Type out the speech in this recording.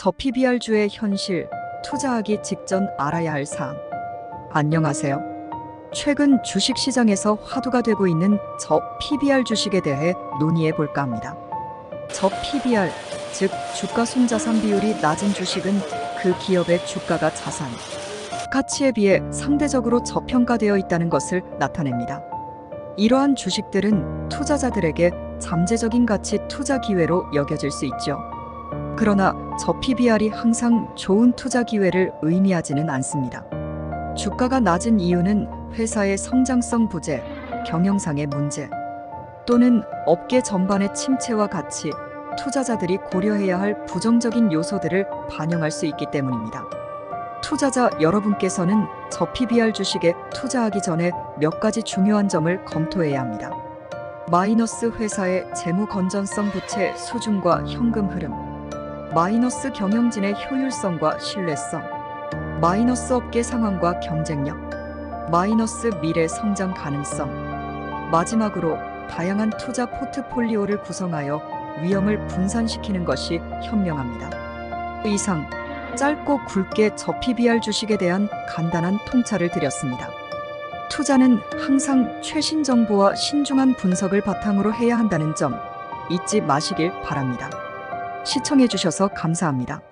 저 PBR주의 현실, 투자하기 직전 알아야 할 사항. 안녕하세요. 최근 주식 시장에서 화두가 되고 있는 저 PBR 주식에 대해 논의해 볼까 합니다. 저 PBR, 즉 주가 손자산 비율이 낮은 주식은 그 기업의 주가가 자산, 가치에 비해 상대적으로 저평가되어 있다는 것을 나타냅니다. 이러한 주식들은 투자자들에게 잠재적인 가치 투자 기회로 여겨질 수 있죠. 그러나 저 PBR이 항상 좋은 투자 기회를 의미하지는 않습니다. 주가가 낮은 이유는 회사의 성장성 부재, 경영상의 문제, 또는 업계 전반의 침체와 같이 투자자들이 고려해야 할 부정적인 요소들을 반영할 수 있기 때문입니다. 투자자 여러분께서는 저 PBR 주식에 투자하기 전에 몇 가지 중요한 점을 검토해야 합니다. 마이너스 회사의 재무 건전성 부채 수준과 현금 흐름, 마이너스 경영진의 효율성과 신뢰성, 마이너스 업계 상황과 경쟁력, 마이너스 미래 성장 가능성, 마지막으로 다양한 투자 포트폴리오를 구성하여 위험을 분산시키는 것이 현명합니다. 이상 짧고 굵게 저 PBR 주식에 대한 간단한 통찰을 드렸습니다. 투자는 항상 최신 정보와 신중한 분석을 바탕으로 해야 한다는 점 잊지 마시길 바랍니다. 시청해 주셔서 감사합니다.